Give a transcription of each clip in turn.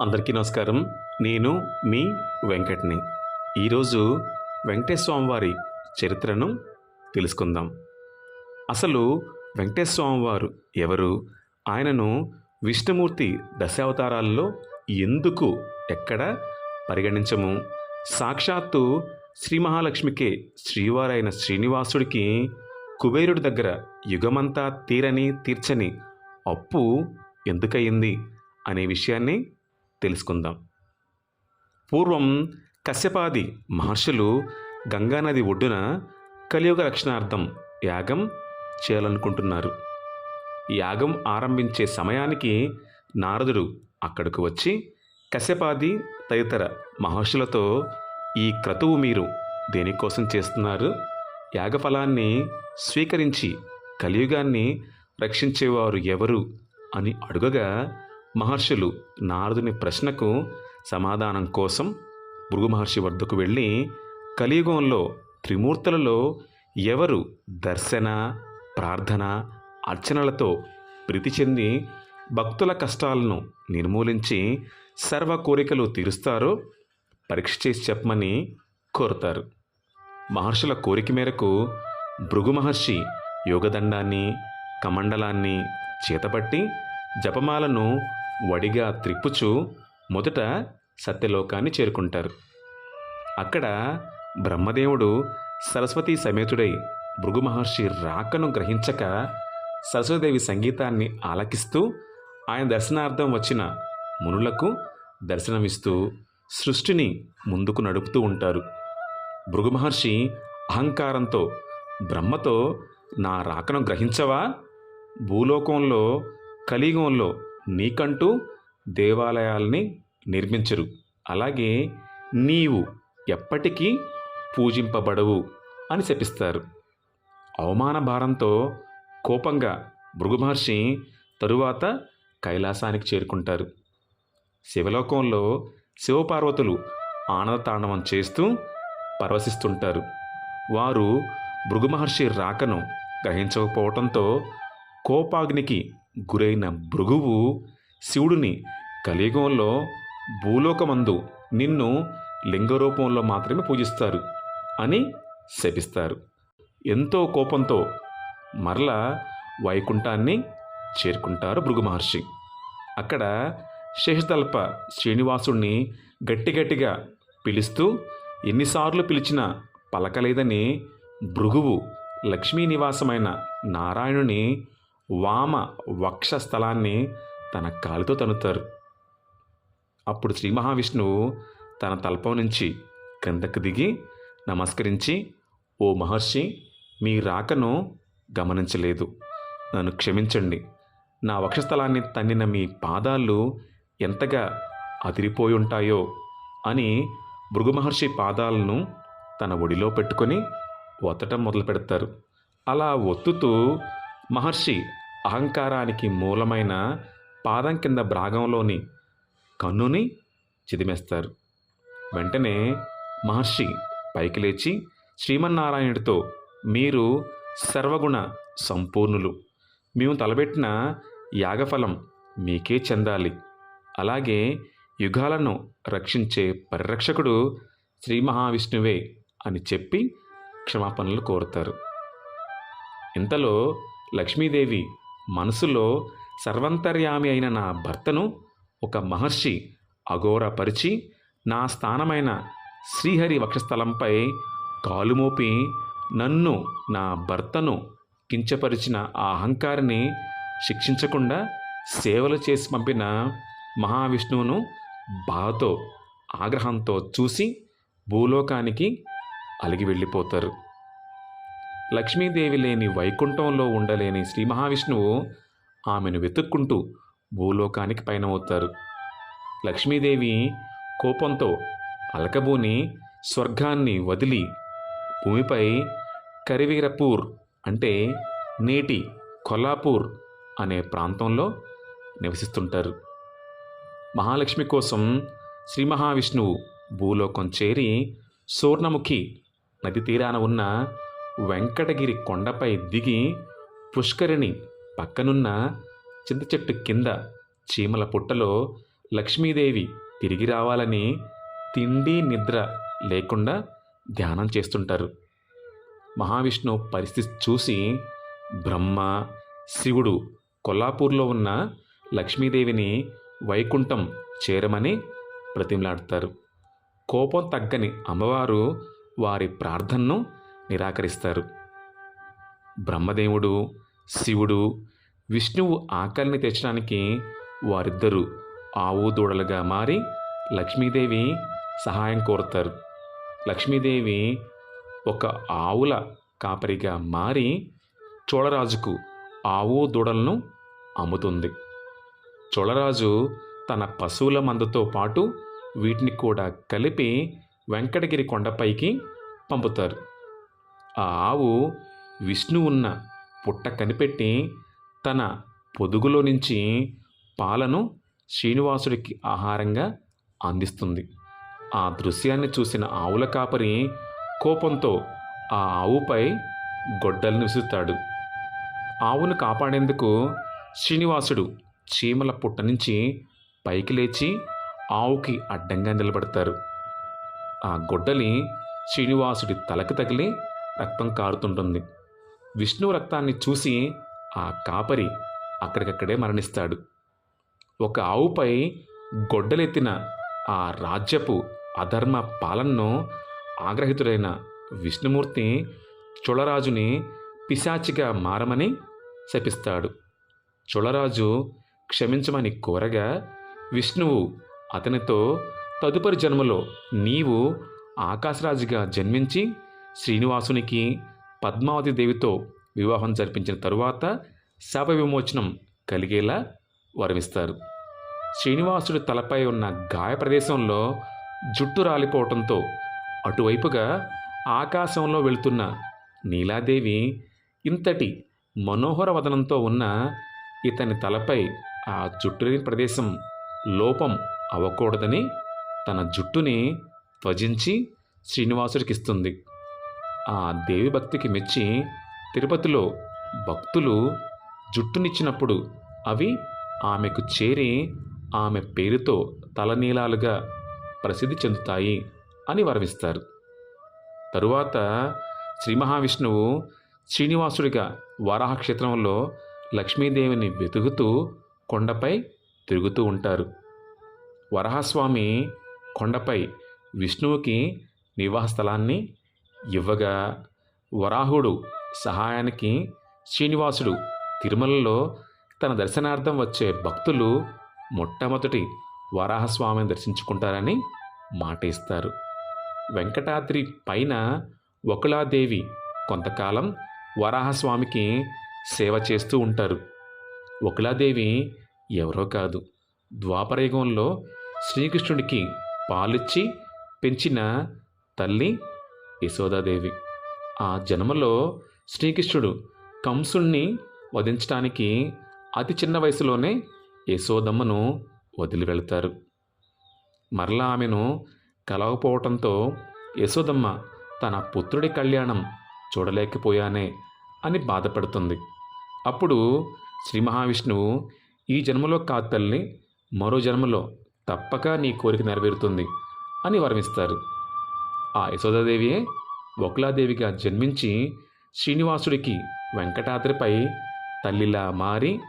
అందరికీ నమస్కారం. నేను మీ వెంకట్ని. ఈరోజు వెంకటేశ్వర వారి చరిత్రను తెలుసుకుందాం. అసలు వెంకటేశ్వర వారు ఎవరు? ఆయనను విష్ణుమూర్తి దశావతారాల్లో ఎందుకు ఎక్కడ పరిగణించము? సాక్షాత్తు శ్రీ మహాలక్ష్మికే శ్రీవారైన శ్రీనివాసుడికి కుబేరుడి దగ్గర యుగమంతా తీరని తీర్చని అప్పు ఎందుకయింది? అనే విషయాన్ని తెలుసుకుందాం. పూర్వం కశ్యపాది మహర్షులు గంగానది ఒడ్డున కలియుగ రక్షణార్థం యాగం చేయాలనుకుంటున్నారు. యాగం ఆరంభించే సమయానికి నారదుడు అక్కడకు వచ్చి కశ్యపాది తదితర మహర్షులతో ఈ క్రతువు మీరు దేనికోసం చేస్తున్నారు? యాగఫలాన్ని స్వీకరించి కలియుగాన్ని రక్షించేవారు ఎవరు? అని అడుగగా మహర్షులు నారదుని ప్రశ్నకు సమాధానం కోసం భృగు మహర్షి వద్దకు వెళ్ళి కలియుగంలో త్రిమూర్తులలో ఎవరు దర్శన ప్రార్థన అర్చనలతో ప్రీతి చెంది భక్తుల కష్టాలను నిర్మూలించి సర్వ కోరికలు తీరుస్తారో పరీక్ష చేసి చెప్పమని కోరుతారు. మహర్షుల కోరిక మేరకు భృగు మహర్షి యోగదండాన్ని కమండలాన్ని చేతపట్టి జపమాలను వడిగా త్రిప్పుచు మొదట సత్యలోకాన్ని చేరుకుంటారు. అక్కడ బ్రహ్మదేవుడు సరస్వతీ సమేతుడై భృగు మహర్షి రాకను గ్రహించక సరస్వదేవి సంగీతాన్ని ఆలకిస్తూ ఆయన దర్శనార్థం వచ్చిన మునులకు దర్శనమిస్తూ సృష్టిని ముందుకు నడుపుతూ ఉంటారు. భృగు మహర్షి అహంకారంతో బ్రహ్మతో నా రాకను గ్రహించవా? భూలోకంలో కలియుగంలో నీకంటూ దేవాలయాల్ని నిర్మించరు. అలాగే నీవు ఎప్పటికీ పూజింపబడవు అని శపిస్తారు. అవమాన భారంతో కోపంగా భృగుమహర్షి తరువాత కైలాసానికి చేరుకుంటారు. శివలోకంలో శివపార్వతులు ఆనందతాండవం చేస్తూ పరవశిస్తుంటారు. వారు భృగుమహర్షి రాకను గ్రహించకపోవటంతో కోపాగ్నికి గురైన భృగువు శివుడిని కలియుగంలో భూలోకమందు నిన్ను లింగరూపంలో మాత్రమే పూజిస్తారు అని శపిస్తారు. ఎంతో కోపంతో మరలా వైకుంఠాన్ని చేరుకుంటారు భృగు మహర్షి. అక్కడ శేషతల్ప శ్రీనివాసుణ్ణి గట్టి గట్టిగా పిలుస్తూ ఎన్నిసార్లు పిలిచినా పలకలేదని భృగువు లక్ష్మీ నివాసమైన నారాయణుని వామ వక్ష స్థలాన్ని తన కాలుతో తనుతారు. అప్పుడు శ్రీ మహావిష్ణువు తన తల్పం నుంచి కిందకు దిగి నమస్కరించి ఓ మహర్షి మీ రాకను గమనించలేదు. నన్ను క్షమించండి. నా వక్షస్థలాన్ని తన్నిన మీ పాదాలు ఎంతగా అదిరిపోయి ఉంటాయో అని భృగు మహర్షి పాదాలను తన ఒడిలో పెట్టుకొని ఒత్తటం మొదలు పెడతారు అలా ఒత్తుతూ మహర్షి అహంకారానికి మూలమైన పాదం కింద భాగంలోని కన్నుని చిదిమేస్తారు. వెంటనే మహర్షి పైకి లేచి శ్రీమన్నారాయణుడితో మీరు సర్వగుణ సంపూర్ణులు. మేము తలబెట్టిన యాగఫలం మీకే చెందాలి. అలాగే యుగాలను రక్షించే పరిరక్షకుడు శ్రీ మహావిష్ణువే అని చెప్పి క్షమాపణలు కోరుతారు. ఇంతలో లక్ష్మీదేవి మనసులో సర్వంతర్యామి అయిన నా భర్తను ఒక మహర్షి అఘోరపరిచి నా స్థానమైన శ్రీహరి వక్షస్థలంపై కాలుమోపి నన్ను నా భర్తను కించపరిచిన ఆ అహంకారిని శిక్షించకుండా సేవలు చేసి పంపిన మహావిష్ణువును బాధతో ఆగ్రహంతో చూసి భూలోకానికి అలిగి వెళ్ళిపోతారు. లక్ష్మీదేవి లేని వైకుంఠంలో ఉండలేని శ్రీ మహావిష్ణువు ఆమెను వెతుక్కుంటూ భూలోకానికి పయనమవుతారు. లక్ష్మీదేవి కోపంతో అలకబూని స్వర్గాన్ని వదిలి భూమిపై కరివీరపూర్ అంటే నేటి కొల్లాపూర్ అనే ప్రాంతంలో నివసిస్తుంటారు. మహాలక్ష్మి కోసం శ్రీ మహావిష్ణువు భూలోకం చేరి సూర్ణముఖి నది తీరాన ఉన్న వెంకటగిరి కొండపై దిగి పుష్కరిణి పక్కనున్న చింత చెట్టు కింద చీమల పుట్టలో లక్ష్మీదేవి తిరిగి రావాలని తిండి నిద్ర లేకుండా ధ్యానం చేస్తుంటారు. మహావిష్ణు పరిస్థితి చూసి బ్రహ్మ శివుడు కొల్లాపూర్లో ఉన్న లక్ష్మీదేవిని వైకుంఠం చేరమని ప్రతిమలాడతారు. కోపం తగ్గని అమ్మవారు వారి ప్రార్థనను నిరాకరిస్తారు. బ్రహ్మదేవుడు శివుడు విష్ణువు ఆకలిని తెచ్చడానికి వారిద్దరూ ఆవు దూడలుగా మారి లక్ష్మీదేవి సహాయం కోరుతారు. లక్ష్మీదేవి ఒక ఆవుల కాపరిగా మారి చోళరాజుకు ఆవు దూడలను అమ్ముతుంది. చోళరాజు తన పశువుల మందుతో పాటు వీటిని కూడా కలిపి వెంకటగిరి కొండపైకి పంపుతారు. ఆ ఆవు విష్ణు ఉన్న పుట్ట కనిపెట్టి తన పొదుగులో నుంచి పాలను శ్రీనివాసుడికి ఆహారంగా అందిస్తుంది. ఆ దృశ్యాన్ని చూసిన ఆవుల కాపరి కోపంతో ఆ ఆవుపై గొడ్డలను విసురుతాడు ఆవును కాపాడేందుకు శ్రీనివాసుడు చీమల పుట్ట నుంచి పైకి లేచి ఆవుకి అడ్డంగా నిలబడతారు. ఆ గొడ్డలి శ్రీనివాసుడి తలకు తగిలి రక్తం కారుతుంటుంది. విష్ణు రక్తాన్ని చూసి ఆ కాపరి అక్కడికక్కడే మరణిస్తాడు. ఒక ఆవుపై గొడ్డలెత్తిన ఆ రాజ్యపు అధర్మ పాలనను ఆగ్రహితుడైన విష్ణుమూర్తి చోళరాజుని పిశాచిగా మారమని శపిస్తాడు. చోళరాజు క్షమించమని కోరగా విష్ణువు అతనితో తదుపరి జన్మలో నీవు ఆకాశరాజుగా జన్మించి శ్రీనివాసునికి పద్మావతి దేవితో వివాహం జరిపించిన తరువాత శాప విమోచనం కలిగేలా వరమిస్తారు. శ్రీనివాసుడి తలపై ఉన్న గాయ ప్రదేశంలో జుట్టు రాలిపోవటంతో అటువైపుగా ఆకాశంలో వెళుతున్న నీలాదేవి ఇంతటి మనోహర వదనంతో ఉన్న ఇతని తలపై ఆ జుట్టు ప్రదేశం లోపం అవ్వకూడదని తన జుట్టుని త్వజించి శ్రీనివాసుడికి ఇస్తుంది ఆ దేవి భక్తికి మెచ్చి తిరుపతిలో భక్తులు జుట్టునిచ్చినప్పుడు అవి ఆమెకు చేరి ఆమె పేరుతో తలనీలాలుగా ప్రసిద్ధి చెందుతాయి అని వరమిస్తారు. తరువాత శ్రీ మహావిష్ణువు శ్రీనివాసుడిగా వరాహక్షేత్రంలో లక్ష్మీదేవిని వెతుకుతూ కొండపై తిరుగుతూ ఉంటారు. వరహస్వామి కొండపై విష్ణువుకి నివాస స్థలాన్ని ఇవ్వగా వరాహుడు సహాయానికి శ్రీనివాసుడు తిరుమలలో తన దర్శనార్థం వచ్చే భక్తులు మొట్టమొదటి వరాహస్వామిని దర్శించుకుంటారని మాట ఇస్తారు వెంకటాద్రి పైన వకులాదేవి కొంతకాలం వరాహస్వామికి సేవ చేస్తూ ఉంటారు. వకులాదేవి ఎవరో కాదు. ద్వాపరయుగంలో శ్రీకృష్ణుడికి పాలిచ్చి పెంచిన తల్లి యశోదాదేవి. ఆ జన్మలో శ్రీకృష్ణుడు కంసుణ్ణి వధించడానికి అతి చిన్న వయసులోనే యశోదమ్మను వదిలి వెళ్తారు. మరలా ఆమెను కలవకపోవటంతో యశోదమ్మ తన పుత్రుడి కళ్యాణం చూడలేకపోయానే అని బాధపడుతుంది. అప్పుడు శ్రీ మహావిష్ణువు ఈ జన్మలో కాదు తల్లి మరో జన్మలో తప్పక నీ కోరిక నెరవేరుతుంది అని వరమిస్తారు. ఆ యశోదాదేవియే వకులాదేవిగా జన్మించి శ్రీనివాసుడికి వెంకటాద్రిపై తల్లిలా మారి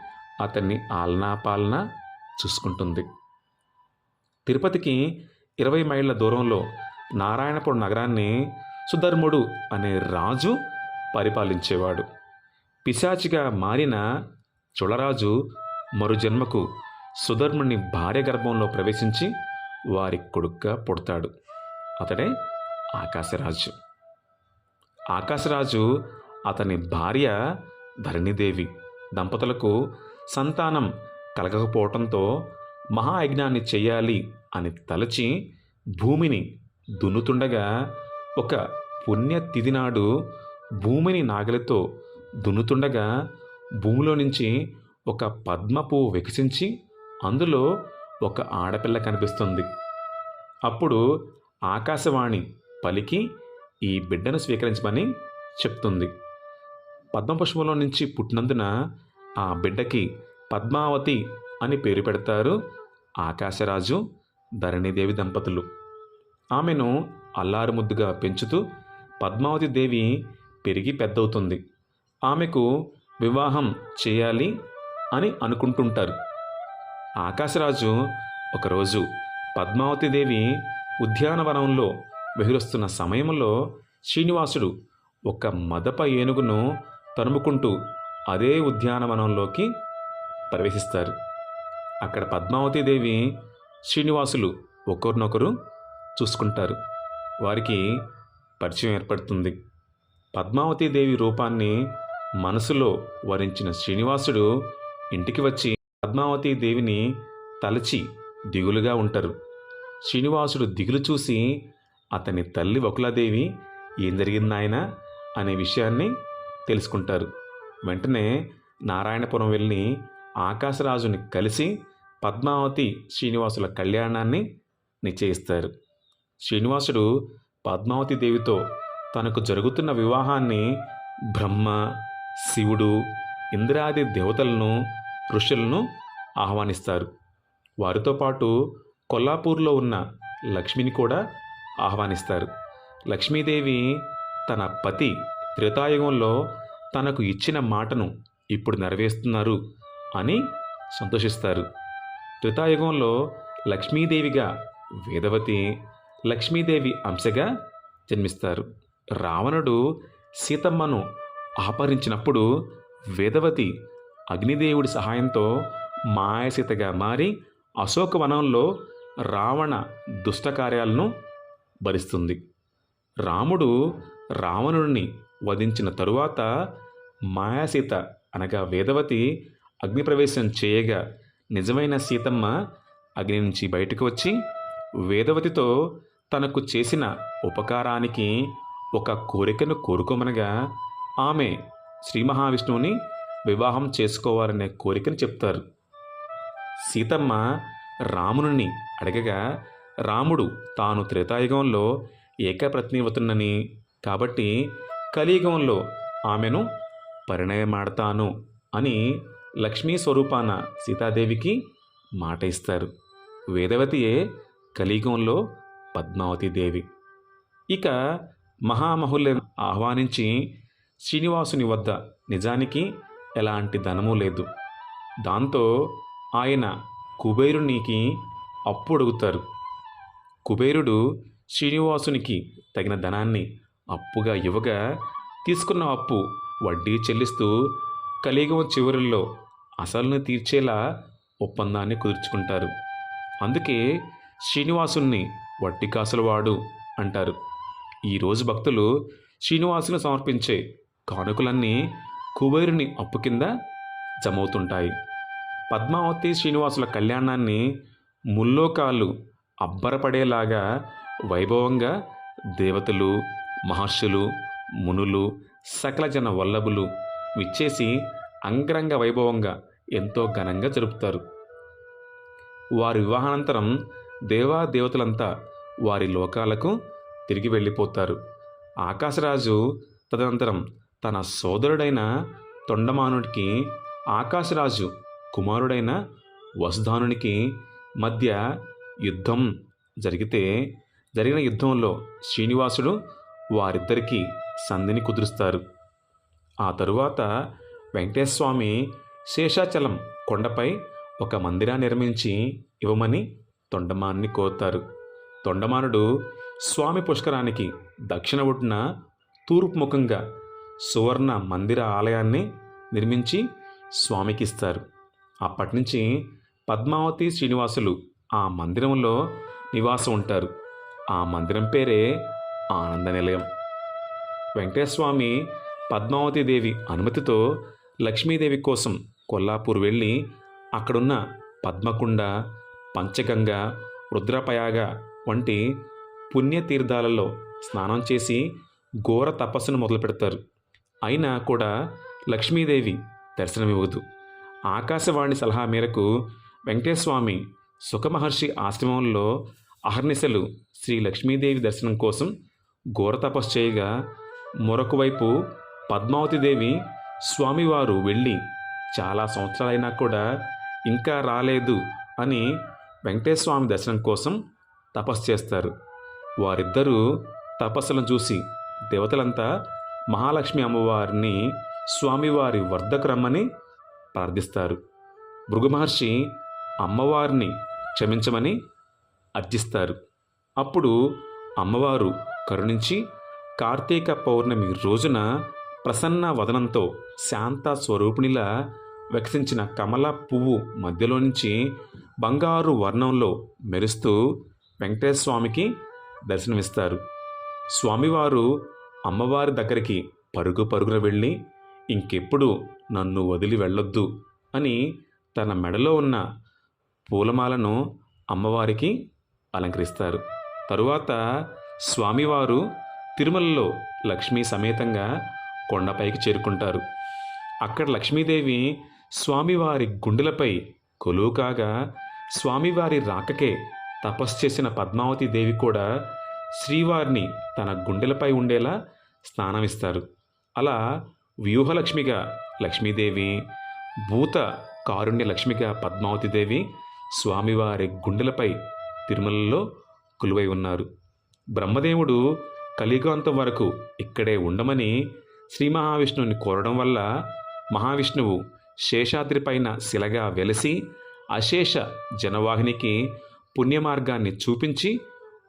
అతన్ని ఆలనా పాలన చూసుకుంటుంది. తిరుపతికి ఇరవై మైళ్ళ దూరంలో నారాయణపురం నగరాన్ని సుధర్ముడు అనే రాజు పరిపాలించేవాడు. పిశాచిగా మారిన చుళరాజు మరు జన్మకు సుధర్ముని భార్య గర్భంలో ప్రవేశించి వారి కొడుక్గా పుడతాడు. అతడే ఆకాశరాజు. ఆకాశరాజు అతని భార్య ధరణిదేవి. దంపతులకు సంతానం కలగకపోవటంతో మహాయజ్ఞాన్ని చేయాలి అని తలచి భూమిని దున్నుతుండగా ఒక పుణ్యతిథి నాడు భూమిని నాగలితో దున్నుతుండగా భూమిలో నుంచి ఒక పద్మపు వికసించి అందులో ఒక ఆడపిల్ల కనిపిస్తుంది. అప్పుడు ఆకాశవాణి పలికి ఈ బిడ్డను స్వీకరించమని చెప్తుంది. పద్మపుష్పంలో నుంచి పుట్టినందున ఆ బిడ్డకి పద్మావతి అని పేరు పెడతారు ఆకాశరాజు ధరణిదేవి దంపతులు. ఆమెను అల్లారు ముద్దుగా పెంచుతూ పద్మావతి దేవి పెరిగి పెద్దవుతుంది. ఆమెకు వివాహం చేయాలి అని అనుకుంటుంటారు. ఆకాశరాజు ఒకరోజు పద్మావతి దేవి ఉద్యానవనంలో విహరిస్తున్న సమయంలో శ్రీనివాసుడు ఒక మదప ఏనుగును తరుముకుంటూ అదే ఉద్యానవనంలోకి ప్రవేశిస్తారు. అక్కడ పద్మావతి దేవి శ్రీనివాసులు ఒకరినొకరు చూసుకుంటారు. వారికి పరిచయం ఏర్పడుతుంది. పద్మావతి దేవి రూపాన్ని మనసులో వరించిన శ్రీనివాసుడు ఇంటికి వచ్చి పద్మావతి దేవిని తలచి దిగులుగా ఉంటారు. శ్రీనివాసుడు దిగులు చూసి అతని తల్లి వకులాదేవి ఏం జరిగింది నాయన అనే విషయాన్ని తెలుసుకుంటారు. వెంటనే నారాయణపురం వెళ్ళి ఆకాశరాజుని కలిసి పద్మావతి శ్రీనివాసుల కళ్యాణాన్ని నిశ్చయిస్తారు. శ్రీనివాసుడు పద్మావతి దేవితో తనకు జరుగుతున్న వివాహాన్ని బ్రహ్మ శివుడు ఇంద్రాది దేవతలను ఋషులను ఆహ్వానిస్తారు. వారితో పాటు కొల్లాపూర్లో ఉన్న లక్ష్మిని కూడా ఆహ్వానిస్తారు. లక్ష్మీదేవి తన పతి త్రేతాయుగంలో తనకు ఇచ్చిన మాటను ఇప్పుడు నెరవేరుస్తున్నారు అని సంతోషిస్తారు. త్రేతాయుగంలో లక్ష్మీదేవిగా వేదవతి లక్ష్మీదేవి అంశగా జన్మిస్తారు. రావణుడు సీతమ్మను అపహరించినప్పుడు వేదవతి అగ్నిదేవుడి సహాయంతో మాయసీతగా మారి అశోకవనంలో రావణ దుష్టకార్యాలను భరిస్తుంది. రాముడు రావణుడిని వధించిన తరువాత మాయాసీత అనగా వేదవతి అగ్నిప్రవేశం చేయగా నిజమైన సీతమ్మ అగ్ని నుంచి బయటకు వచ్చి వేదవతితో తనకు చేసిన ఉపకారానికి ఒక కోరికను కోరుకోమనగా ఆమె శ్రీ మహావిష్ణువుని వివాహం చేసుకోవాలనే కోరికను చెప్తారు. సీతమ్మ రాముని అడగగా రాముడు తాను త్రేతాయుగంలో ఏకప్రతినివతున్నని కాబట్టి కలియుగంలో ఆమెను పరిణయమాడతాను అని లక్ష్మీ స్వరూపాన సీతాదేవికి మాట ఇస్తారు వేదవతియే కలియుగంలో పద్మావతి దేవి. ఇక మహామహుల్ని ఆహ్వానించి శ్రీనివాసుని వద్ద నిజానికి ఎలాంటి ధనము లేదు. దాంతో ఆయన కుబేరునికి అప్పు అడుగుతారు కుబేరుడు శ్రీనివాసునికి తగిన ధనాన్ని అప్పుగా ఇవ్వగా తీసుకున్న అప్పు వడ్డీ చెల్లిస్తూ కలియుగం చివరిలో అసలును తీర్చేలా ఒప్పందాన్ని కుదుర్చుకుంటారు. అందుకే శ్రీనివాసుని వడ్డీ కాసులవాడు అంటారు. ఈరోజు భక్తులు శ్రీనివాసుని సమర్పించే కానుకలన్నీ కుబేరుని అప్పు కింద జమవుతుంటాయి. పద్మావతి శ్రీనివాసుల కళ్యాణాన్ని ముల్లోకాలు అబ్బరపడేలాగా వైభవంగా దేవతలు మహర్షులు మునులు సకల జన వల్లభులు విచ్చేసి అంగరంగ వైభవంగా ఎంతో ఘనంగా జరుపుతారు. వారి వివాహానంతరం దేవాదేవతలంతా వారి లోకాలకు తిరిగి వెళ్ళిపోతారు. ఆకాశరాజు తదనంతరం తన సోదరుడైన తొండమానుడికి ఆకాశరాజు కుమారుడైన వసుధానునికి మధ్య యుద్ధం జరిగితే జరిగిన యుద్ధంలో శ్రీనివాసుడు వారిద్దరికీ సంధిని కుదురుస్తారు. ఆ తరువాత వెంకటేశ్వామి శేషాచలం కొండపై ఒక మందిరాన్ని నిర్మించి ఇవ్వమని తొండమాన్ని కోరుతారు. తొండమానుడు స్వామి పుష్కరానికి దక్షిణ ఒడ్డున తూర్పు ముఖంగా సువర్ణ మందిర ఆలయాన్ని నిర్మించి స్వామికి ఇస్తారు. అప్పటి నుంచి పద్మావతి శ్రీనివాసులు ఆ మందిరంలో నివాసం ఉంటారు. ఆ మందిరం పేరే ఆనంద నిలయం వెంకటేశ్వమి పద్మావతి దేవి అనుమతితో లక్ష్మీదేవి కోసం కొల్లాపూర్ వెళ్ళి అక్కడున్న పద్మకుండ పంచగంగ రుద్రపయాగ వంటి పుణ్యతీర్థాలలో స్నానం చేసి ఘోర తపస్సును మొదలు పెడతారు. అయినా కూడా లక్ష్మీదేవి దర్శనమివ్వదు. ఆకాశవాణి సలహా మేరకు వెంకటేశ్వమి సుఖమహర్షి ఆశ్రమంలో అహర్నిశలు శ్రీ లక్ష్మీదేవి దర్శనం కోసం ఘోర తపస్సు చేయగా మరొక వైపు పద్మావతిదేవి స్వామివారు వెళ్ళి చాలా సంవత్సరాలైనా కూడా ఇంకా రాలేదు అని వెంకటేశ్వర స్వామి దర్శనం కోసం తపస్సు చేస్తారు. వారిద్దరూ తపస్సులను చూసి దేవతలంతా మహాలక్ష్మి అమ్మవారిని స్వామివారి వర్ధకు రమ్మని ప్రార్థిస్తారు. భృగు మహర్షి అమ్మవారిని క్షమించమని అర్జిస్తారు. అప్పుడు అమ్మవారు కరుణించి కార్తీక పౌర్ణమి రోజున ప్రసన్న వదనంతో శాంత స్వరూపిణిలా వికసించిన కమల పువ్వు మధ్యలో నుంచి బంగారు వర్ణంలో మెరుస్తూ వెంకటేశ్వర స్వామికి దర్శనమిస్తారు. స్వామివారు అమ్మవారి దగ్గరికి పరుగు పరుగున వెళ్ళి ఇంకెప్పుడు నన్ను వదిలి వెళ్ళొద్దు అని తన మెడలో ఉన్న పూలమాలను అమ్మవారికి అలంకరిస్తారు. తరువాత స్వామివారు తిరుమలలో లక్ష్మీ సమేతంగా కొండపైకి చేరుకుంటారు. అక్కడ లక్ష్మీదేవి స్వామివారి గుండెలపై కొలువు కాగా స్వామివారి రాకకే తపస్సు చేసిన పద్మావతి దేవి కూడా శ్రీవారిని తన గుండెలపై ఉండేలా స్నానమిస్తారు. అలా వ్యూహలక్ష్మిగా లక్ష్మీదేవి భూత కారుణ్య లక్ష్మిగా పద్మావతి దేవి స్వామివారి గుండెలపై తిరుమలలో కొలువై ఉన్నారు. బ్రహ్మదేవుడు కలియుగాంతం వరకు ఇక్కడే ఉండమని శ్రీ మహావిష్ణువుని కోరడం వల్ల మహావిష్ణువు శేషాద్రిపైన శిలగా వెలిసి అశేష జనవాహినికి పుణ్యమార్గాన్ని చూపించి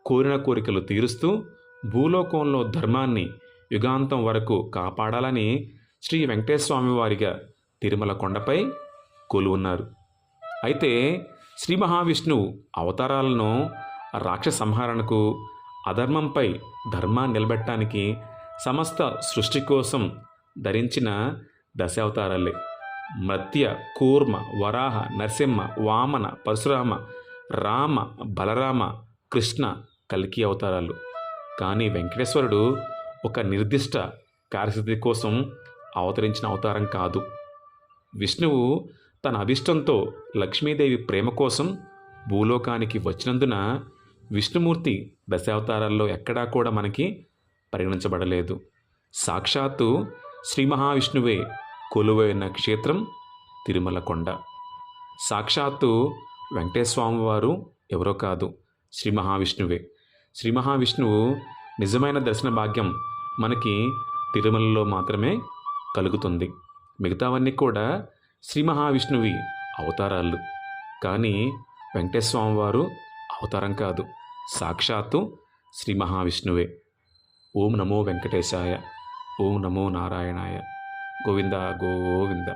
కోరిన కోరికలు తీరుస్తూ భూలోకంలో ధర్మాన్ని యుగాంతం వరకు కాపాడాలని శ్రీ వెంకటేశ్వర వారిగా తిరుమల కొండపై కోలువున్నారు. అయితే శ్రీ మహావిష్ణువు అవతారాలను రాక్ష సంహారణకు అధర్మంపై ధర్మాన్ని నిలబెట్టడానికి సమస్త సృష్టి కోసం ధరించిన దశావతారాలే. మత్య కూర్మ వరాహ నరసింహ వామన పరశురామ రామ బలరామ కృష్ణ కల్కి అవతారాలు. కానీ వెంకటేశ్వరుడు ఒక నిర్దిష్ట కార్యసిద్ధి కోసం అవతరించిన అవతారం కాదు. విష్ణువు తన అభిష్టంతో లక్ష్మీదేవి ప్రేమ కోసం భూలోకానికి వచ్చినందున విష్ణుమూర్తి దశావతారాల్లో ఎక్కడా కూడా మనకి పరిగణించబడలేదు. సాక్షాత్తు శ్రీ మహావిష్ణువే కొలువైన క్షేత్రం తిరుమల కొండ సాక్షాత్తు వెంకటేశ్వామి వారు ఎవరో కాదు శ్రీ మహావిష్ణువే. శ్రీ మహావిష్ణువు నిజమైన దర్శన భాగ్యం మనకి తిరుమలలో మాత్రమే కలుగుతుంది. మిగతావన్నీ కూడా శ్రీ మహావిష్ణువి అవతారాలు. కానీ వెంకటేశ్వామి వారు అవతారం కాదు. సాక్షాత్తు శ్రీ మహావిష్ణువే. ఓం నమో వెంకటేశాయ. ఓం నమో నారాయణాయ. గోవింద గోవింద.